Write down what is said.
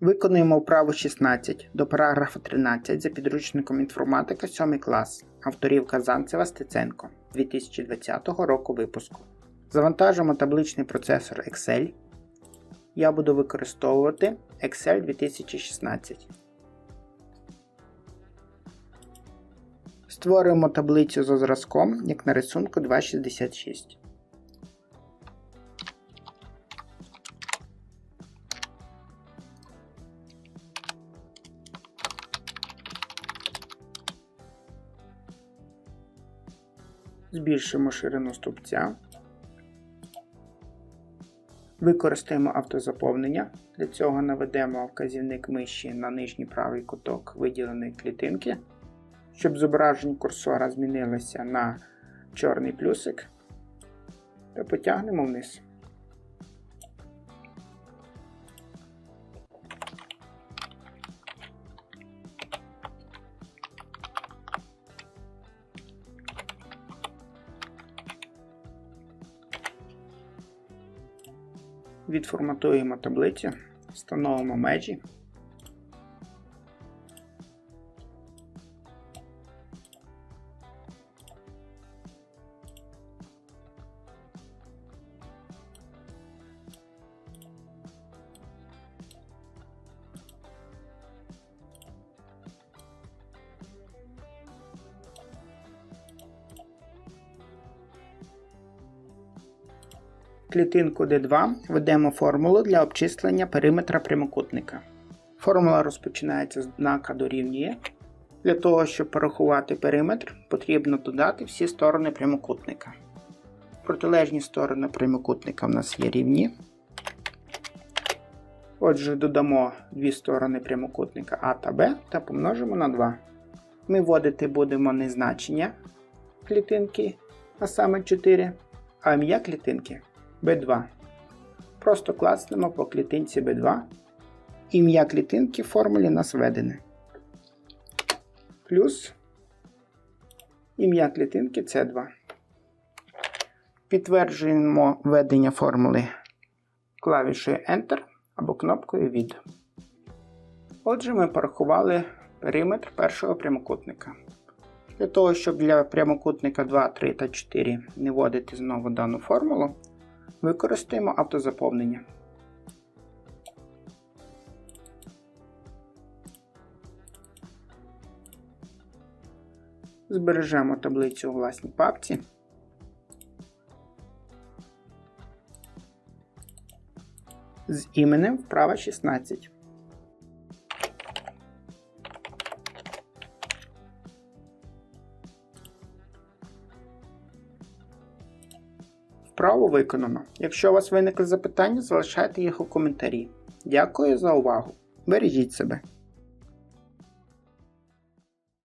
Виконуємо вправу 16 до параграфу 13 за підручником інформатика 7 клас авторів Казанцева Стеценко 2020 року випуску. Завантажимо табличний процесор Excel. Я буду використовувати Excel 2016. Створюємо таблицю за зразком, як на рисунку 2.66. Збільшимо ширину стовпця. Використаємо автозаповнення. Для цього наведемо вказівник миші на нижній правий куток виділеної клітинки, щоб зображення курсора змінилося на чорний плюсик та потягнемо вниз. Відформатуємо таблицю, встановимо межі. Клітинку D2 введемо формулу для обчислення периметра прямокутника. Формула розпочинається з знака дорівнює. Для того, щоб порахувати периметр, потрібно додати всі сторони прямокутника. Протилежні сторони прямокутника в нас є рівні. Отже, додамо дві сторони прямокутника А та Б та помножимо на 2. Ми вводити будемо не значення клітинки, а саме 4, а ім'я клітинки B2. Просто клацнемо по клітинці B2. Ім'я клітинки в формулі нас введене. Плюс ім'я клітинки C2. Підтверджуємо введення формули клавішою Enter або кнопкою від. Отже, ми порахували периметр першого прямокутника. Для того, щоб для прямокутника 2, 3 та 4 не вводити знову дану формулу, Використаємо автозаповнення. Збережемо таблицю у власній папці. З іменем вправа 16. Вправо виконано. Якщо у вас виникли запитання, залишайте їх у коментарі. Дякую за увагу. Бережіть себе.